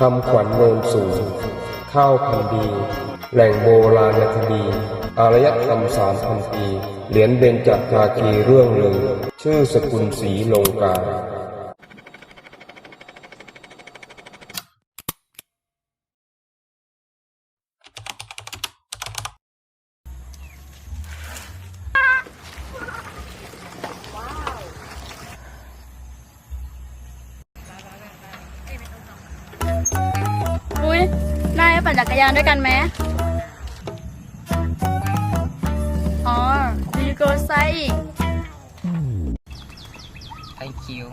คำขวัญโนนสูง ข้าวพันธุ์ดี แหล่งโบราณคดีอารยธรรมสามพันปี เหรียญเบญจภาคีเรื่องลือชื่อสกุลสีลงกา อุ้ยนายปั่นจักรยานด้วยกันไหมอ๋อ do you go cycling Thank you.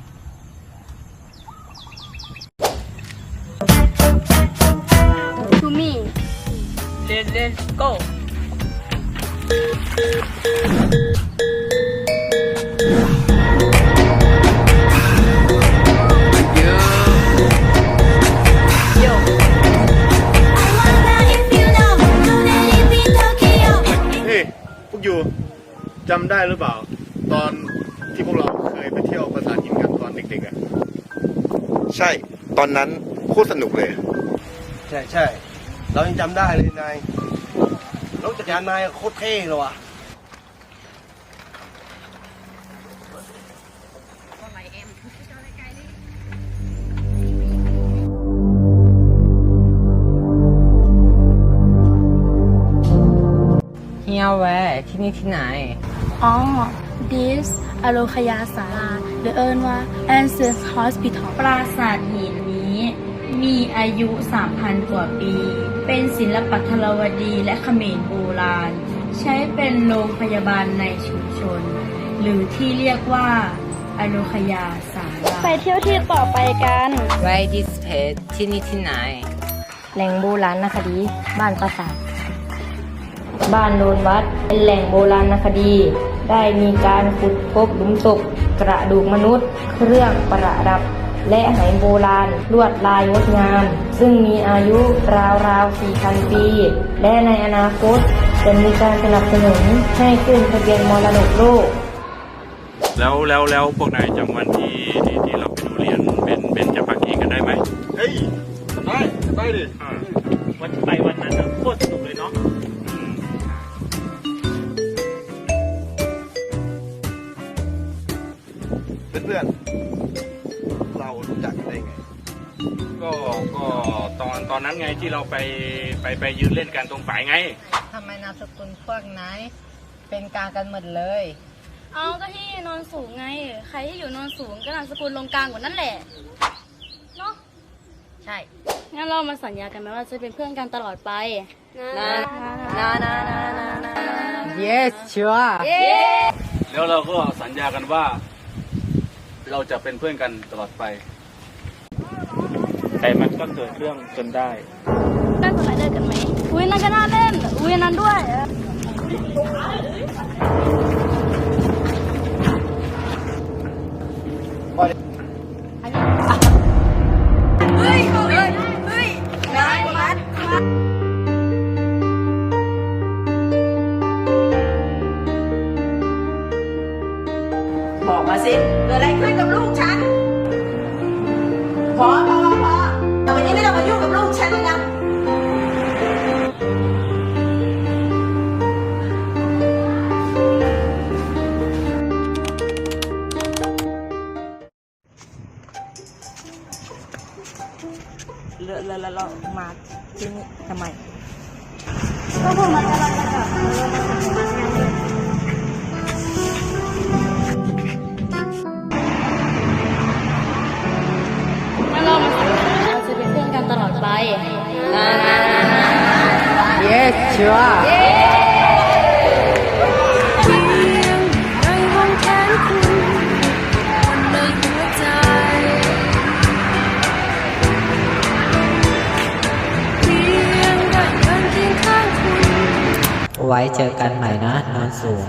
to me Let's, let's go. อยู่จำได้หรือเปล่า ตอนที่พวกเราเคยไปเที่ยวปราสาทหินกันตอนเด็กๆอะใช่ ตอนนั้นโคตรสนุกเลย ใช่ใช่เรายังจำได้เลยนายรถจักรยานนายโคตรเท่เลยว่ะ เฮียแวร์ที่นี่ที่ไหน อ๋อ this อโลคยาศาลาหรือเอิญว่า Ancient Hospital ปราสาทหินนี้ มีอายุ 3,000 กว่าปี เป็นศิลปะทรวดีและเขมรโบราณ ใช้เป็นโรงพยาบาลในชุมชน หรือที่เรียกว่าอโลคยาศาลาไปเที่ยวที่ต่อไปกัน Where this page ที่นี่ที่ไหน แหล่งโบราณคดี บ้านปราสาท บ้านโนนวัด เป็นแหล่งโบราณคดี ได้มีการขุดพบหลุมศพกระดูกมนุษย์ เครื่องประดับ และไหโบราณลวดลายงดงาม ซึ่งมีอายุราวๆ 4,000 ปี และในอนาคตจะมีการสนับสนุนให้ขึ้นทะเบียนมรดกโลกแล้วแล้วแล้วพวกนายจำวันที่ที่ที่เราไปดูเรียนเป็นเป็นจะปักกีกันได้ไหมเฮ้ยได้ได้ดิวันไปวัน เพื่อนๆเรารู้จักกันได้ไง ก็ก็ตอนตอนนั้นไงที่เราไปไปไปยืนเล่นกันตรงฝ่ายไงทำไมนามสกุลพวกนายเป็นกลางกันหมดเลย เอาก็ที่นอนสูงไง ใครที่อยู่นอนสูงก็นามสกุลลงกลางกว่านั่นแหละเนาะใช่ งั้นเรามาสัญญากันไหมว่าจะเป็นเพื่อนกันตลอดไปนะนานานานานา Yes sure แล้วเราก็สัญญากันว่า เราจะเป็นเพื่อนกันตลอดไป แต่มันก็เกิดเรื่องจนได้ได้สไลเดอร์กันไหมอุ้ยนั่นก็น่าเล่นอุ้ยอันนั้นด้วยบอกมาสิเกิดอะไรขึ้นกับลูกฉัน พอพอพอต่อไปนี้ไม่ต้องมายุ่งกับลูกฉันเลยนะเลอะเลอะเลอะมาที่นี่ทำไมก็ผมมันกำลังจะกลับงั้ กันตลอดไป Yes sure ไว้เจอกันใหม่นะนอนสูง